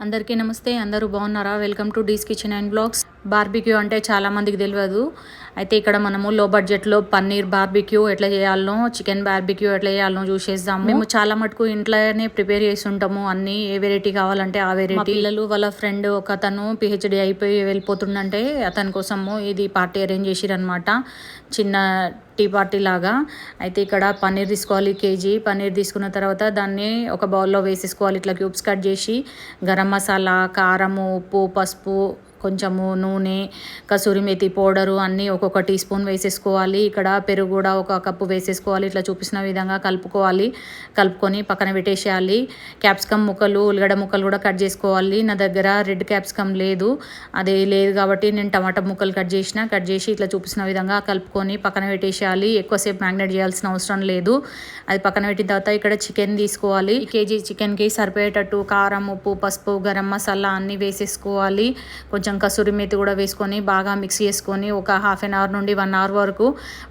అందరికీ నమస్తే అందరూ బాగున్నారా? Welcome to D's kitchen and blogs. Barbecue అంటే చాలా మందికి తెలియదు అయితే ఇక్కడ మనము లో బడ్జెట్లో పన్నీర్ బార్బిక్యూ ఎట్లా చేయాలనో చికెన్ బార్బిక్యూ ఎట్లా చేయాలనో చూసేద్దాం మేము చాలా మటుకు ఇంట్లోనే ప్రిపేర్ చేసి ఉంటాము. అన్ని ఏ వెరైటీ కావాలంటే ఆ వెరైటీ పిల్లలు వాళ్ళ ఫ్రెండ్ ఒక అతను పిహెచ్డి అయిపోయి వెళ్ళిపోతుండంటే అతని కోసము ఇది పార్టీ అరేంజ్ చేసిరనమాట చిన్న టీ పార్టీ లాగా. అయితే ఇక్కడ పన్నీర్ తీసుకోవాలి కేజీ. పన్నీర్ తీసుకున్న తర్వాత దాన్ని ఒక బౌల్లో వేసేసుకోవాలి. ఇట్లా క్యూబ్స్ కట్ చేసి గరం మసాలా కారము ఉప్పు పసుపు కొంచెము నూనె కసూరి మెతి పౌడరు అన్నీ ఒక్కొక్క టీ స్పూన్ వేసేసుకోవాలి. ఇక్కడ పెరుగు కూడా ఒక కప్పు వేసేసుకోవాలి. ఇట్లా చూపిసిన విధంగా కలుపుకోవాలి. కలుపుకొని పక్కన పెట్టేసేయాలి. క్యాప్సికమ్ ముక్కలు ఉల్లిగడ్డ ముక్కలు కూడా కట్ చేసుకోవాలి. నా దగ్గర రెడ్ క్యాప్సికమ్ లేదు. అది లేదు కాబట్టి నేను టమాటా ముక్కలు కట్ చేసిన కట్ చేసి ఇట్లా చూపిసిన విధంగా కలుపుకొని పక్కన పెట్టేసేయాలి. ఎక్కువసేపు మ్యాగ్నేట్ చేయాల్సిన అవసరం లేదు. అది పక్కన పెట్టిన తర్వాత ఇక్కడ చికెన్ తీసుకోవాలి. కేజీ చికెన్కి సరిపోయేటట్టు కారం ఉప్పు పసుపు గరం మసాలా అన్నీ వేసేసుకోవాలి. కొంచెం కసూరి మేతి కూడా వేసుకొని బాగా మిక్స్ చేసుకొని ఒక హాఫ్ అన్ అవర్ నుండి వన్ అవర్ వరకు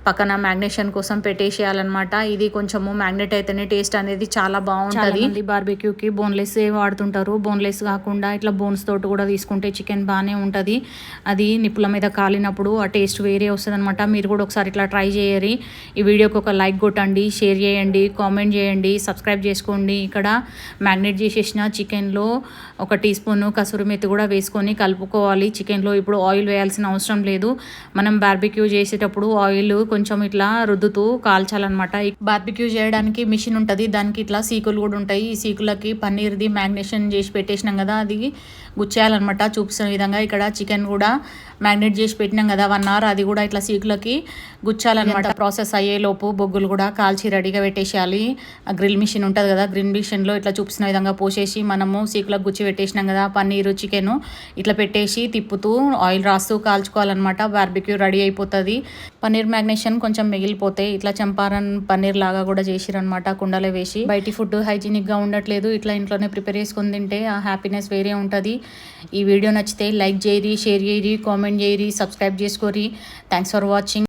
పక్కన మ్యాగ్నేషన్ కోసం పెట్టేసేయాలన్నమాట. ఇది కొంచెము మ్యాగ్నెట్ అయితేనే టేస్ట్ అనేది చాలా బాగుంటుంది. బార్బెక్యూకి బోన్లెస్ వాడుతుంటారు. బోన్లెస్ కాకుండా ఇట్లా బోన్స్ తోటి కూడా తీసుకుంటే చికెన్ బాగానే ఉంటుంది. అది నిప్పుల మీద కాలినప్పుడు ఆ టేస్ట్ వేరే వస్తుంది అనమాట మీరు కూడా ఒకసారి ఇట్లా ట్రై చేయరి ఈ వీడియోకి ఒక లైక్ కొట్టండి షేర్ చేయండి కామెంట్ చేయండి సబ్స్క్రైబ్ చేసుకోండి. ఇక్కడ మ్యాగ్నెట్ చేసేసిన చికెన్లో ఒక టీ స్పూన్ కసూరి మెత్తి కూడా వేసుకొని కలుపుకోవాలి చికెన్లో ఇప్పుడు ఆయిల్ వేయాల్సిన అవసరం లేదు. మనం బార్బిక్యూ చేసేటప్పుడు ఆయిల్ కొంచెం ఇట్లా రుద్దుతూ కాల్చాలన్నమాట. బార్బిక్యూ చేయడానికి మిషన్ ఉంటుంది. దానికి ఇట్లా సీకులు కూడా ఉంటాయి. ఈ సీకులకి పన్నీర్ది మ్యాగ్నేషన్ చేసి పెట్టేసినాం కదా అది గుచ్చేయాలన్నమాట. చూపిస్తున్న విధంగా ఇక్కడ చికెన్ కూడా మ్యాగ్నేట్ చేసి పెట్టినాం కదా వన్ అవర్ అది కూడా ఇట్లా సీకులకి గుచ్చాలన్నమాట. ప్రాసెస్ అయ్యేలోపు బొగ్గులు కూడా కాల్చి రెడీగా పెట్టేసేయాలి. గ్రిల్ మిషన్ ఉంటుంది కదా గ్రిల్ మిషన్లో ఇట్లా చూపిస్తున్న విధంగా పోసేసి మనము సీకులకు గుచ్చి పెట్టేసినాం కదా పన్నీరు చికెన్ ఇట్లా పెట్టేసి తిప్పుతూ ఆయిల్ రాస్తూ కాల్చుకోవాలన్నమాట. బార్బిక్యూ రెడీ అయిపోతుంది. పన్నీర్ మ్యాగ్నేషన్ కొంచెం మిగిలిపోతే ఇట్లా చంపారన్ పన్నీర్ లాగా కూడా చేసిరనమాట కుండలో వేసి. బయటి ఫుడ్ హైజీనిక్గా ఉండట్లేదు. ఇట్లా ఇంట్లోనే ప్రిపేర్ చేసుకుని తింటే ఆ హ్యాపీనెస్ వేరే ఉంటుంది. ఈ వీడియో నచ్చితే లైక్ చేయరి షేర్ చేయరి కామెంట్ చేయరి సబ్స్క్రైబ్ చేసుకోరి థ్యాంక్స్ ఫర్ వాచింగ్